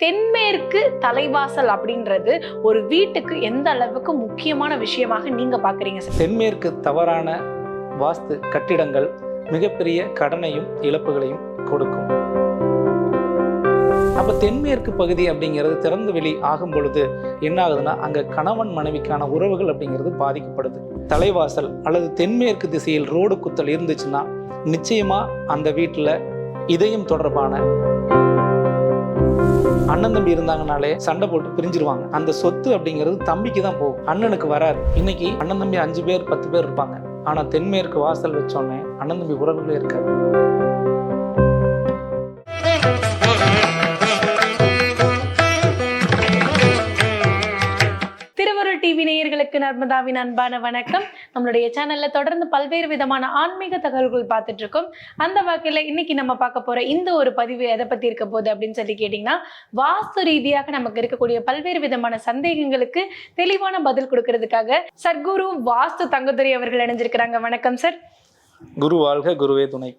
தென்மேற்கு தலைவாசல் அப்படின்றது ஒரு வீட்டுக்கு எந்த அளவுக்கு முக்கியமான விஷயமாக நீங்க பாக்குறீங்க சார்? தென்மேற்கு தவறான வாஸ்து கட்டிடங்கள் மிகப்பெரிய கடனையும் இழப்புகளையும் கொடுக்கும். அப்ப தென்மேற்கு பகுதி அப்படிங்கிறது திறந்த வெளி ஆகும் பொழுது என்ன ஆகுதுன்னா அங்க கணவன் மனைவிக்கான உறவுகள் அப்படிங்கிறது பாதிக்கப்படுது. தலைவாசல் அல்லது தென்மேற்கு திசையில் ரோடு குத்தல் இருந்துச்சுன்னா நிச்சயமா அந்த வீட்டுல இதயம் தொடர்பான அண்ணன் தம்பி இருந்தாங்கனாலே சண்டை போட்டு பிரிஞ்சிருவாங்க. அந்த சொத்து அப்படிங்கிறது தம்பிக்கு தான் போகும். அண்ணனுக்கு வராது. இன்னைக்கு அண்ணன் தம்பி அஞ்சு பேர் பத்து பேர் இருப்பாங்க. ஆனா தென்மேற்கு வாசல் வச்சோடனே அண்ணன் தம்பி உறவுகளே இருக்காது. நேயர்களுக்கு நர்மதாவின் அன்பான வணக்கம். நம்மளுடைய சேனல்ல தொடர்ந்து பல்வேறு விதமான ஆன்மீக தகவல்கள் பார்த்துட்டு இருக்கோம். அந்த வகையில இன்னைக்கு நம்ம பார்க்க போற இந்த ஒரு பதிவு எதை பத்தி இருக்க போகுது அப்படின்னு சொல்லி கேட்டீங்கன்னா வாஸ்து ரீதியாக நமக்கு இருக்கக்கூடிய பல்வேறு விதமான சந்தேகங்களுக்கு தெளிவான பதில் கொடுக்கறதுக்காக சர்க்குரு வாஸ்து தங்கதுரை அவர்கள் இணைஞ்சிருக்கிறாங்க. வணக்கம் சார் குரு வாழ்க குருவே துணை.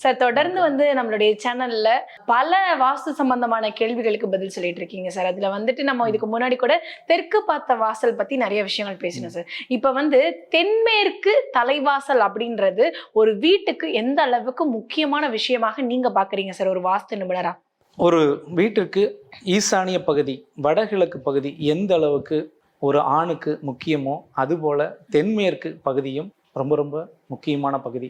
சார் தொடர்ந்து வந்து நம்மளுடைய சேனல்ல பல வாஸ்து சம்பந்தமான கேள்விகளுக்கு பதில் சொல்லிட்டு இருக்கீங்க சார். அதுல வந்துட்டு நம்ம இதுக்கு முன்னாடி கூட தெற்கு பார்த்த வாசல் பத்தி நிறைய விஷயங்கள் பேசினோம் சார். இப்ப வந்து தென்மேற்கு தலைவாசல் அப்படின்றது ஒரு வீட்டுக்கு எந்த அளவுக்கு முக்கியமான விஷயமாக நீங்க பாக்குறீங்க சார் ஒரு வாஸ்து நிபுணரா? ஒரு வீட்டிற்கு ஈசானிய பகுதி வடகிழக்கு பகுதி எந்த அளவுக்கு ஒரு ஆணுக்கு முக்கியமோ அதுபோல தென்மேற்கு பகுதியும் ரொம்ப ரொம்ப முக்கியமான பகுதி.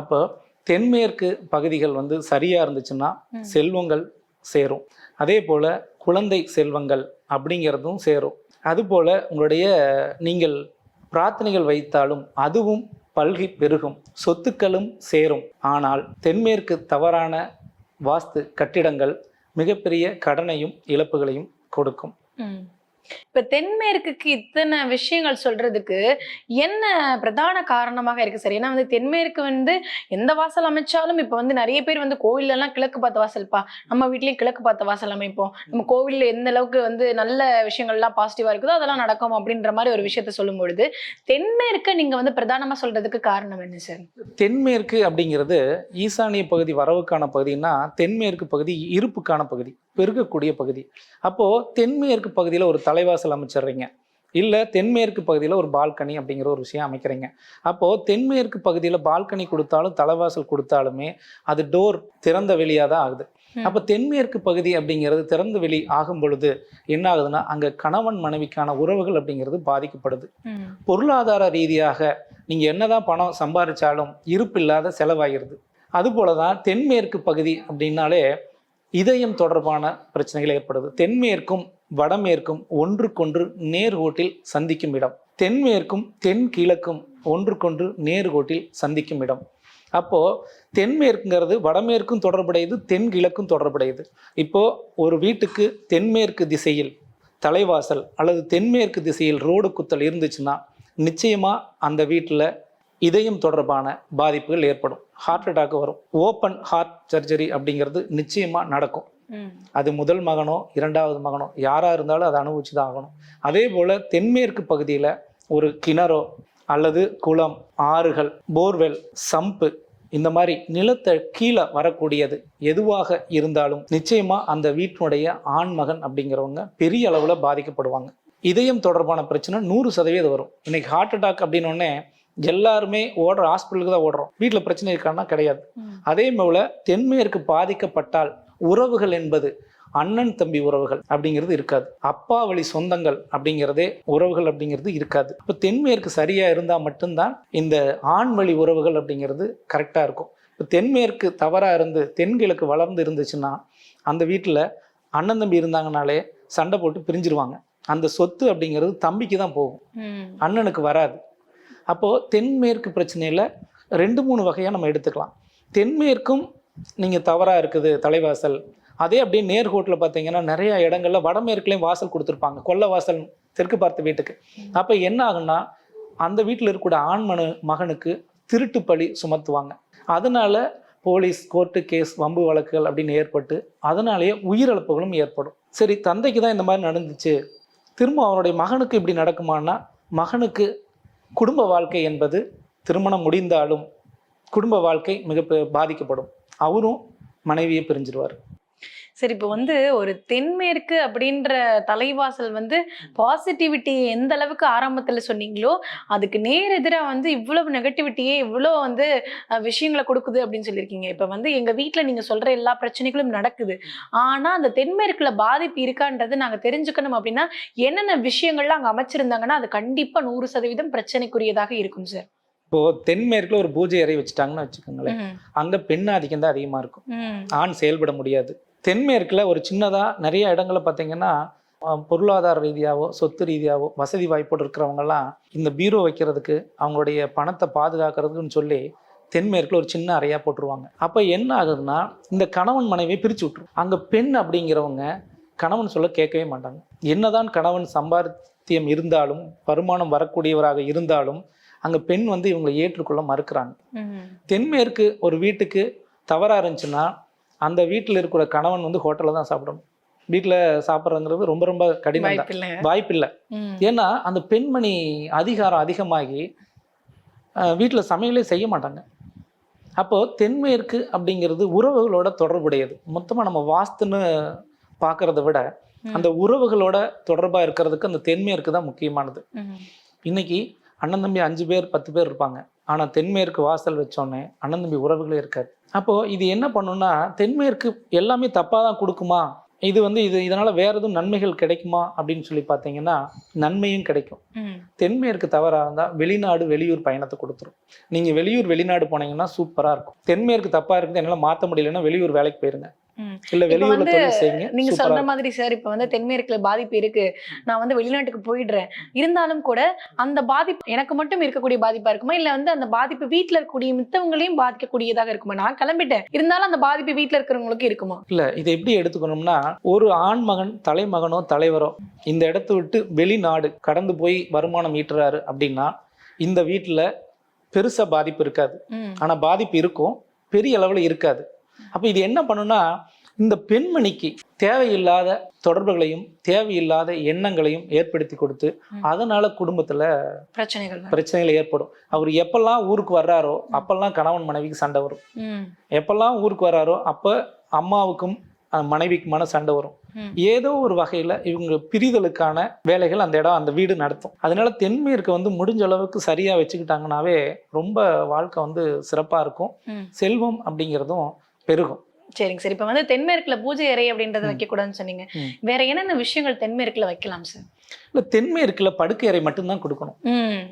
அப்போ தென்மேற்கு பகுதிகள் வந்து சரியா இருந்துச்சுன்னா. செல்வங்கள் சேரும். அதே போல குழந்தை செல்வங்கள் அப்படிங்கிறதும் சேரும். அதுபோல உங்களுடைய நீங்கள் பிரார்த்தனைகள் வைத்தாலும் அதுவும் பல்கி பெருகும். சொத்துக்களும் சேரும். ஆனால் தென்மேற்கு தவறான வாஸ்து கட்டிடங்கள் மிகப்பெரிய கடனையும் இழப்புகளையும் கொடுக்கும். இப்ப தென்மேற்குக்கு இத்தனை விஷயங்கள் சொல்றதுக்கு என்ன பிரதான காரணமாக இருக்கு சார்? ஏன்னா வந்து தென்மேற்கு வந்து எந்த வாசல் அமைச்சாலும் இப்ப வந்து நிறைய பேர் வந்து கோவில்ல எல்லாம் கிழக்கு பார்த்த வாசல்ப்பா நம்ம வீட்லயும் கிழக்கு பார்த்த வாசல் அமைப்போம். நம்ம கோவில்ல எந்த அளவுக்கு வந்து நல்ல விஷயங்கள்லாம் பாசிட்டிவா இருக்குதோ அதெல்லாம் நடக்கும் அப்படின்ற மாதிரி ஒரு விஷயத்த சொல்லும் பொழுது தென்மேற்கு நீங்க வந்து பிரதானமா சொல்றதுக்கு காரணம் என்ன சார்? தென்மேற்கு அப்படிங்கிறது ஈசானிய பகுதி வரவுக்கான பகுதின்னா தென்மேற்கு பகுதி இருப்புக்கான பகுதி. பெருகக்கூடிய பகுதி. அப்போ தென்மேற்கு பகுதியில் ஒரு தலைவாசல் அமைச்சிடுறீங்க. இல்லை தென்மேற்கு பகுதியில் ஒரு பால்கனி அப்படிங்கிற ஒரு விஷயம் அமைக்கிறீங்க. அப்போ தென்மேற்கு பகுதியில் பால்கனி கொடுத்தாலும் தலைவாசல் கொடுத்தாலுமே அது டோர் திறந்த வெளியாக தான் ஆகுது. அப்போ தென்மேற்கு பகுதி அப்படிங்கிறது திறந்த வெளி ஆகும் பொழுது என்ன ஆகுதுன்னா அங்கே கணவன் மனைவிக்கான உறவுகள் அப்படிங்கிறது பாதிக்கப்படுது. பொருளாதார ரீதியாக நீங்க என்னதான் பணம் சம்பாதிச்சாலும் இருப்பில்லாத செலவாகிருது அதுபோல தான் தென்மேற்கு பகுதி அப்படின்னாலே இதயம் தொடர்பான பிரச்சனைகள் ஏற்படுது. தென்மேற்கும் வடமேற்கும் ஒன்றுக்கொன்று நேர்கோட்டில் சந்திக்கும் இடம். தென்மேற்கும் தென் கிழக்கும் ஒன்றுக்கொன்று நேர்கோட்டில் சந்திக்கும் இடம். அப்போ தென்மேற்குங்கிறது வடமேற்கும் தொடர்புடையது தென்கிழக்கும் தொடர்புடையது. இப்போ ஒரு வீட்டுக்கு தென்மேற்கு திசையில் தலைவாசல் அல்லது தென்மேற்கு திசையில் ரோடு குத்தல் இருந்துச்சுன்னா நிச்சயமாக அந்த வீட்டில் இதயம் தொடர்பான பாதிப்புகள் ஏற்படும். ஹார்ட் அட்டாக் வரும். ஓப்பன் ஹார்ட் சர்ஜரி அப்படிங்கிறது நிச்சயமா நடக்கும். அது முதல் மகனோ இரண்டாவது மகனோ யாரா இருந்தாலும் அதை அனுபவிச்சு தான் ஆகணும். அதே போல தென்மேற்கு பகுதியில் ஒரு கிணறோ அல்லது குளம் ஆறுகள் போர்வெல் சம்பு இந்த மாதிரி நிலத்தை கீழே வரக்கூடியது எதுவாக இருந்தாலும் நிச்சயமா அந்த வீட்டினுடைய ஆண் மகன் அப்படிங்கிறவங்க பெரிய அளவுல பாதிக்கப்படுவாங்க. இதயம் தொடர்பான பிரச்சனை நூறு சதவீதம் வரும். இன்னைக்கு ஹார்ட் அட்டாக் அப்படின்னோடனே எல்லாருமே ஓடுற ஹாஸ்பிட்டலுக்கு தான் ஓடுறோம். வீட்டில் பிரச்சனை இருக்கான்னா கிடையாது. அதே போல தென்மேற்கு பாதிக்கப்பட்டால் உறவுகள் என்பது அண்ணன் தம்பி உறவுகள் அப்படிங்கிறது இருக்காது. அப்பா வழி சொந்தங்கள் அப்படிங்கிறதே உறவுகள் அப்படிங்கிறது இருக்காது. இப்போ தென்மேற்கு சரியா இருந்தால் மட்டும்தான் இந்த ஆண் வழி உறவுகள் அப்படிங்கிறது கரெக்டாக இருக்கும். இப்போ தென்மேற்கு தவறா இருந்து தென்கிழக்கு வளர்ந்து இருந்துச்சுன்னா அந்த வீட்டில் அண்ணன் தம்பி இருந்தாங்கனாலே சண்டை போட்டு பிரிஞ்சிருவாங்க. அந்த சொத்து அப்படிங்கிறது தம்பிக்கு தான் போகும். அண்ணனுக்கு வராது. அப்போது தென்மேற்கு பிரச்சனையில் ரெண்டு மூணு வகையாக நம்ம எடுத்துக்கலாம். தென்மேற்கும் நீங்கள் தவறாக இருக்குது தலைவாசல். அதே அப்படியே நேர்கோட்டில் பார்த்தீங்கன்னா நிறைய இடங்களில் வடமேற்குலேயும் வாசல் கொடுத்துருப்பாங்க. கொல்ல வாசல் தெற்கு பார்த்த வீட்டுக்கு. அப்போ என்ன ஆகும்னா அந்த வீட்டில் இருக்கக்கூடிய ஆண் மனு மகனுக்கு திருட்டு பழி சுமத்துவாங்க. அதனால போலீஸ் கோர்ட்டு கேஸ் வம்பு வழக்குகள் அப்படின்னு ஏற்பட்டு அதனாலேயே உயிரிழப்புகளும் ஏற்படும். சரி தந்தைக்கு தான் இந்த மாதிரி நடந்துச்சு. திரும்ப அவனுடைய மகனுக்கு இப்படி நடக்குமான்னா மகனுக்கு குடும்ப வாழ்க்கை என்பது திருமணம் முடிந்தாலும் குடும்ப வாழ்க்கை மிக பெ- பாதிக்கப்படும். அவரும் மனைவியை பிரிஞ்சிருவார். சரி இப்போ வந்து ஒரு தென்மேற்கு அப்படின்ற தலைவாசல் வந்து பாசிட்டிவிட்டி எந்த அளவுக்கு ஆரம்பத்துல சொன்னீங்களோ அதுக்கு நேர் எதிரா வந்து இவ்வளவு நெகட்டிவிட்டியே இவ்வளோ வந்து விஷயங்களை கொடுக்குது அப்படின்னு சொல்லியிருக்கீங்க. இப்போ வந்து எங்க வீட்ல நீங்க சொல்ற எல்லா பிரச்சனைகளும் நடக்குது. ஆனா அந்த தென்மேற்குல பாதிப்பு இருக்கான்றது நாங்க தெரிஞ்சுக்கணும் அப்படின்னா என்னென்ன விஷயங்கள்லாம் அங்க அமைச்சிருந்தாங்கன்னா அது கண்டிப்பா நூறு சதவீதம் பிரச்சனைக்குரியதாக இருக்கும் சார். இப்போ தென்மேற்குல ஒரு பூஜை அறை வச்சுட்டாங்கன்னு வச்சுக்கோங்களேன். அங்க பெண் ஆதிக்கம் தான் அதிகமா இருக்கும். ஆண் செயல்பட முடியாது. தென்மேற்குல ஒரு சின்னதா நிறைய இடங்களை பார்த்தீங்கன்னா பொருளாதார ரீதியாவோ சொத்து ரீதியாவோ வசதி வாய்ப்போடு இருக்கிறவங்கலாம் இந்த பீரோ வைக்கிறதுக்கு அவங்களுடைய பணத்தை பாதுகாக்கிறதுக்குன்னு சொல்லி தென்மேற்குல ஒரு சின்ன அறையா போட்டுருவாங்க. அப்ப என்ன ஆகுதுன்னா இந்த கணவன் மனைவியை பிரிச்சு விட்டுரும். அங்க பெண் அப்படிங்கிறவங்க கணவன் சொல்ல கேட்கவே மாட்டாங்க. என்னதான் கணவன் சம்பாத்தியம் இருந்தாலும் வருமானம் வரக்கூடியவராக இருந்தாலும் அங்க பெண் வந்து இவங்களை ஏற்றுக்கொள்ள மறுக்கிறாங்க. தென்மேற்கு ஒரு வீட்டுக்கு தவறாக இருந்துச்சுன்னா அந்த வீட்டில் இருக்கிற கணவன் வந்து ஹோட்டலில் தான் சாப்பிடணும். வீட்டில் சாப்பிட்றதுங்கிறது ரொம்ப ரொம்ப கடினம் வாய்ப்பு ம். ஏன்னா அந்த பெண்மணி அதிகாரம் அதிகமாகி வீட்டில் சமையலே செய்ய மாட்டாங்க. அப்போது தென்மேற்கு அப்படிங்கிறது உறவுகளோட தொடர்புடையது. மொத்தமாக நம்ம வாஸ்துன்னு பார்க்கறத விட. அந்த உறவுகளோட தொடர்பாக இருக்கிறதுக்கு அந்த தென்மேற்கு தான் முக்கியமானது. இன்னைக்கு அண்ணன் தம்பி அஞ்சு பேர் பத்து பேர் இருப்பாங்க. ஆனால் தென்மேற்கு வாசல் வச்சோடனே அண்ணன் தம்பி உறவுகளே இருக்காது அப்போது இது என்ன பண்ணுன்னா தென்மேற்கு எல்லாமே தப்பாக தான் கொடுக்குமா? இது வந்து இது இதனால் வேற எதுவும் நன்மைகள் கிடைக்குமா? அப்படின்னு சொல்லி பார்த்தீங்கன்னா நன்மையும் கிடைக்கும். தென்மேற்கு தவறாக இருந்தால் வெளிநாடு வெளியூர் பயணத்தை கொடுத்துரும். நீங்கள் வெளியூர் வெளிநாடு போனீங்கன்னா சூப்பராக இருக்கும். தென்மேற்கு தப்பாக இருக்குது என்னால் மாற்ற முடியலன்னா வெளியூர் வேலைக்கு போயிருங்க. இல்லை வெளியூர்ல நீங்க சொல்ற. மாதிரி சார் இப்ப வந்து தென்மேற்குல பாதிப்பு இருக்கு. நான் வந்து வெளிநாட்டுக்கு போயிடுறேன். இருந்தாலும் கூட அந்த பாதிப்பு எனக்கு மட்டும் இருக்கக்கூடிய பாதிப்பா இருக்குமா? இல்ல வந்து அந்த பாதிப்பு வீட்ல இருக்கக்கூடிய மித்தவங்களையும் பாதிக்கக்கூடியதாக இருக்குமா? நான் கிளம்பிட்டேன். இருந்தாலும் அந்த பாதிப்பு வீட்ல இருக்கிறவங்களுக்கு இருக்குமா? இல்ல இதை எப்படி எடுத்துக்கணும்னா ஒரு ஆண் மகன் தலைமகனோ தலைவரோ இந்த இடத்த விட்டு வெளிநாடு கடந்து போய் வருமானம் ஈட்டுறாரு அப்படின்னா இந்த வீட்டில் பெருசா பாதிப்பு இருக்காது. ஆனா பாதிப்பு இருக்கும். பெரிய அளவுல இருக்காது. அப்ப இது என்ன பண்ணுனா இந்த பெண்மணிக்கு தேவையில்லாத தொடர்புகளையும் தேவையில்லாத எண்ணங்களையும் ஏற்படுத்தி கொடுத்து. அதனால குடும்பத்துல பிரச்சனைகள். பிரச்சனைகள் ஏற்படும் அவர் எப்பெல்லாம் ஊருக்கு வர்றாரோ அப்பெல்லாம் கணவன் மனைவிக்கு சண்டை வரும். எப்பெல்லாம் ஊருக்கு வராரோ அப்போ அம்மாவுக்கும் மனைவிக்குமான சண்டை வரும். ஏதோ ஒரு வகையில் இவங்க பிரிதலுக்கான வேலைகள் அந்த இடம் அந்த வீடு நடத்தும் அதனால தென்மேற்கை வந்து முடிஞ்ச அளவுக்கு சரியாக வச்சுக்கிட்டாங்கனாவே ரொம்ப வாழ்க்கை வந்து சிறப்பாக இருக்கும். செல்வம் அப்படிங்கிறதும் பெருகும் சரிங்க சார் இப்ப வந்து தென்மேற்குல பூஜை அறை அப்படின்றத ம். வைக்க கூடாதுன்னு சொன்னீங்க. வேற என்னென்ன விஷயங்கள் தென்மேற்குல வைக்கலாம் சார் இல்லை தென்மேற்கில் படுக்கை அறை மட்டும்தான் கொடுக்கணும் ம்.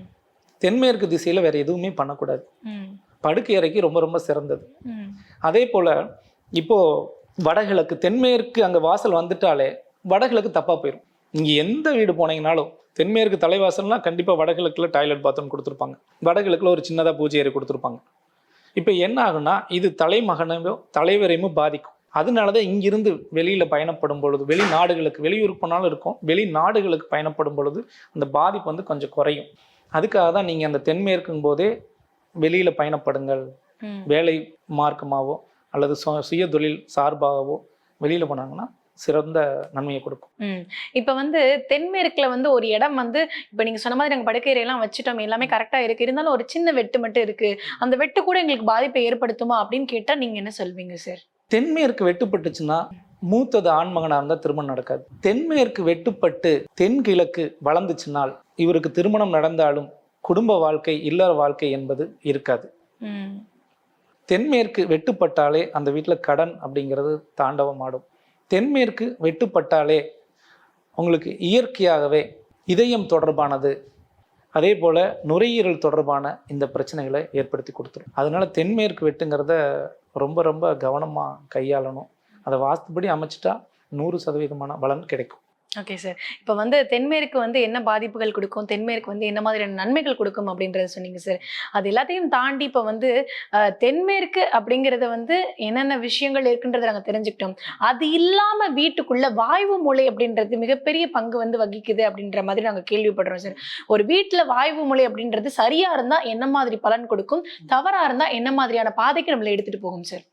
தென்மேற்கு திசையில் வேற எதுவுமே பண்ணக்கூடாது. படுக்கை அறைக்கு ரொம்ப ரொம்ப சிறந்தது. அதே போல் இப்போ வடகிழக்கு தென்மேற்கு அங்கே வாசல் வந்துட்டாலே வடகிழக்கு தப்பாக போயிடும் இங்கே எந்த வீடு போனீங்கனாலும் தென்மேற்கு தலைவாசல்னா கண்டிப்பாக வடகிழக்கில் டாய்லெட் பாத்ரூம் கொடுத்துருப்பாங்க வடகிழக்கில் ஒரு சின்னதாக பூஜை அறை கொடுத்துருப்பாங்க இப்போ என்ன ஆகுனா இது தலைமகனையோ தலைவரையுமோ பாதிக்கும். அதனால தான் இங்கிருந்து வெளியில் பயணப்படும் பொழுது வெளிநாடுகளுக்கு வெளியூருக்கு போனாலும் இருக்கும். வெளிநாடுகளுக்கு பயணப்படும் பொழுது அந்த பாதிப்பு வந்து கொஞ்சம் குறையும். அதுக்காக தான் நீங்கள் அந்த தென்மேற்கும் போதே வெளியில் பயணப்படுங்கள். வேலை மார்க்கமாகவோ அல்லது சு- சுய தொழில் சார்பாகவோ வெளியில் போனாங்கன்னா சிறந்த நன்மையை கொடுக்கும். இப்ப வந்து தென்மேற்குல வந்து ஒரு இடம் வந்து இப்ப நீங்க சொன்ன மாதிரி நாங்க படுக்கை எல்லாம் வச்சுட்டோம் எல்லாமே கரெக்டா இருக்கு. இருந்தாலும் ஒரு சின்ன வெட்டு மட்டும் இருக்கு. அந்த வெட்டு கூட எங்களுக்கு பாதிப்பை ஏற்படுத்துமா அப்படின்னு கேட்டா நீங்க என்ன சொல்வீங்க சார் தென்மேற்கு வெட்டுப்பட்டுச்சுன்னா மூத்தது ஆண்மகனாக இருந்தால் திருமணம் நடக்காது. தென்மேற்கு வெட்டுப்பட்டு தென்கிழக்கு வளர்ந்துச்சுனால் இவருக்கு திருமணம் நடந்தாலும் குடும்ப வாழ்க்கை இல்லற வாழ்க்கை என்பது இருக்காது. தென்மேற்கு வெட்டுப்பட்டாலே அந்த வீட்டில் கடன் அப்படிங்கிறது தாண்டவம் ஆடும் தென்மேற்கு வெட்டுப்பட்டாலே உங்களுக்கு இயற்கையாகவே இதயம் தொடர்பானது அதே போல் நுரையீரல் தொடர்பான இந்த பிரச்சனைகளை ஏற்படுத்தி கொடுத்துரும். அதனால தென்மேற்கு வெட்டுங்கிறத ரொம்ப ரொம்ப கவனமாக கையாளணும். அதை வாஸ்துபடி அமைச்சிட்டா நூறு சதவீதமான பலன் கிடைக்கும். ஓகே சார் இப்போ வந்து தென்மேற்கு வந்து என்ன பாதிப்புகள் கொடுக்கும்? தென்மேற்கு வந்து என்ன மாதிரியான நன்மைகள் கொடுக்கும் அப்படின்றத சொன்னீங்க சார் அது எல்லாத்தையும் தாண்டி இப்போ வந்து தென்மேற்கு அப்படிங்கிறத வந்து என்னென்ன விஷயங்கள் இருக்குன்றதை நாங்கள் தெரிஞ்சுக்கிட்டோம். அது இல்லாமல் வீட்டுக்குள்ள வாய்வு மூலை அப்படின்றது மிகப்பெரிய பங்கு வந்து வகிக்குது அப்படின்ற மாதிரி நாங்கள் கேள்விப்படுறோம் சார் ஒரு வீட்டில் வாய்வு மூலை அப்படின்றது சரியா இருந்தால் என்ன மாதிரி பலன் கொடுக்கும்? தவறாக இருந்தால் என்ன மாதிரியான பாதைக்கு நம்மளை எடுத்துகிட்டு போகும் சார்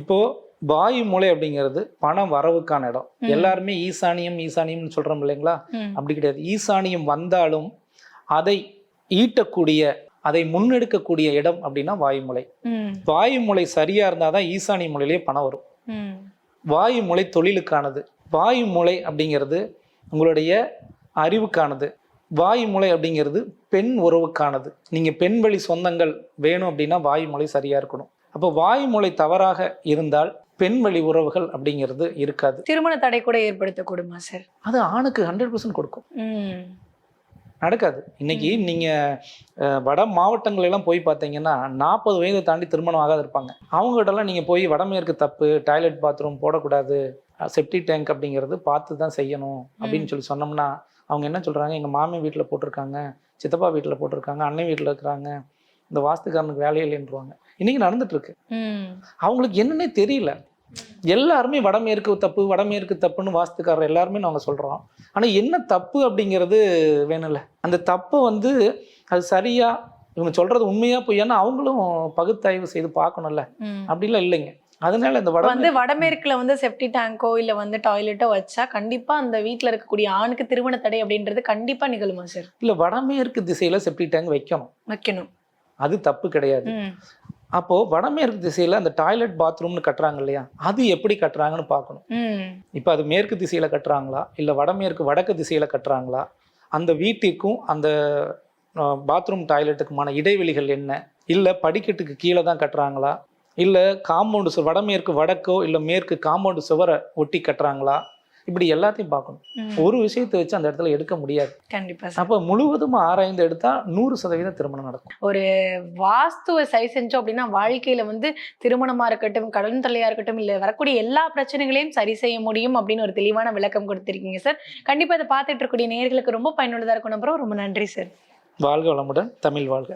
இப்போது வாயு மூலை அப்படிங்கிறது பண வரவுக்கான இடம். எல்லாருமே ஈசானியம் ஈசானியம்னு சொல்றோம் இல்லைங்களா. அப்படி கிடையாது. ஈசானியம் வந்தாலும் அதை ஈட்டக்கூடிய அதை முன்னெடுக்கக்கூடிய இடம் அப்படின்னா வாயுமலை. வாயுமலை சரியா இருந்தாதான் ஈசானிய மூலையிலேயே பணம் வரும். ம். வாயு மூளை தொழிலுக்கானது. வாயு மூளை அப்படிங்கிறது உங்களுடைய அறிவுக்கானது. வாயு மூளை அப்படிங்கிறது பெண் உறவுக்கானது. நீங்கள் பெண் வழி சொந்தங்கள் வேணும் அப்படின்னா வாயு மூளை சரியாக இருக்கணும். அப்போ வாயு மூளை தவறாக இருந்தால் பெண் வழி உறவுகள் அப்படிங்கிறது இருக்காது. திருமண தடை கூட ஏற்படுத்தக்கூடுமா சார் அது ஆணுக்கு ஹண்ட்ரட் பர்சன்ட் கொடுக்கும். நடக்காது. இன்னைக்கு நீங்க அஹ், வட மாவட்டங்கள் எல்லாம் போய் பார்த்தீங்கன்னா நாற்பது வயதை தாண்டி திருமணம் ஆகாது இருப்பாங்க. அவங்ககிட்ட எல்லாம் நீங்க போய் வடமேற்கு தப்பு டாய்லெட் பாத்ரூம் போடக்கூடாது செப்டி டேங்க் அப்படிங்கிறது பார்த்து தான் செய்யணும் அப்படின்னு சொல்லி சொன்னோம்னா அவங்க என்ன சொல்றாங்க? எங்க மாமி வீட்டில் போட்டிருக்காங்க சித்தப்பா வீட்டில் போட்டிருக்காங்க அண்ணன் வீட்டில் இருக்கிறாங்க இந்த வாஸ்துக்காரனுக்கு வேலையே இல்லைன்றுவாங்க. இன்னைக்கு நடந்துட்டு இருக்கு. அவங்களுக்கு என்னன்னே தெரியல. எல்லாருமே வடமேற்கு தப்பு வடமேற்கு தப்புன்னு வாஸ்துக்காரர் எல்லாருமே நாங்கள் சொல்கிறோம் ஆனால் என்ன தப்பு அப்படிங்கிறது வேணும்ல. அந்த தப்பை வந்து அது சரியா இவங்க சொல்றது உண்மையா பொய்யான்னு அவங்களும் பகுத்தாய்வு செய்து பார்க்கணும்ல. அப்படிலாம் இல்லைங்க. அதனால இந்த வட வந்து வடமேற்குல வந்து செப்டி டேங்கோ இல்ல வந்து டாய்லெட்டோ வச்சா கண்டிப்பா அந்த வீட்ல இருக்கக்கூடிய ஆணுக்கு திருமண தடை அப்படின்றது கண்டிப்பா நிகழுமா சார் இல்லை வடமேற்கு திசையில செப்டி டேங்க் வைக்கணும். வைக்கணும். அது தப்பு கிடையாது. ம் அப்போ வடமேற்கு திசையில அந்த டாய்லெட் பாத்ரூம்னு கட்டுறாங்க இல்லையா? அது எப்படி கட்டுறாங்கன்னு பார்க்கணும். இப்போ அது மேற்கு திசையில கட்டுறாங்களா? இல்லை வடமேற்கு வடக்கு திசையில கட்டுறாங்களா? அந்த வீட்டிற்கும் அந்த பாத்ரூம் டாய்லெட்டுக்குமான இடைவெளிகள் என்ன? இல்லை படிக்கட்டுக்கு கீழே தான் கட்டுறாங்களா? இல்லை காம்பவுண்டு வடமேற்கு வடக்கோ இல்லை மேற்கு காம்பவுண்டு சுவரை ஒட்டி கட்டுறாங்களா? இப்படி எல்லாத்தையும் பார்க்கணும். ஒரு விஷயத்தை வச்சு அந்த இடத்துல எடுக்க முடியாது. கண்டிப்பா சார். அப்போ முழுவதும் ஆராய்ந்து எடுத்தா நூறு சதவீதம் திருமணம் நடக்கும். வாஸ்துவை சரி செஞ்சோம் அப்படின்னா வாழ்க்கையில வந்து திருமணமா இருக்கட்டும் கடன் தொல்லையா இருக்கட்டும் இல்ல வரக்கூடிய எல்லா பிரச்சனைகளையும் சரி செய்ய முடியும் அப்படின்னு ஒரு தெளிவான விளக்கம் கொடுத்திருக்கீங்க சார். கண்டிப்பா இதை பார்த்துட்டு இருக்கக்கூடிய நேர்களுக்கு ரொம்ப பயனுள்ளதா இருக்கும். நம்புறோம் ரொம்ப நன்றி சார். வாழ்க வளமுடன் தமிழ் வாழ்க.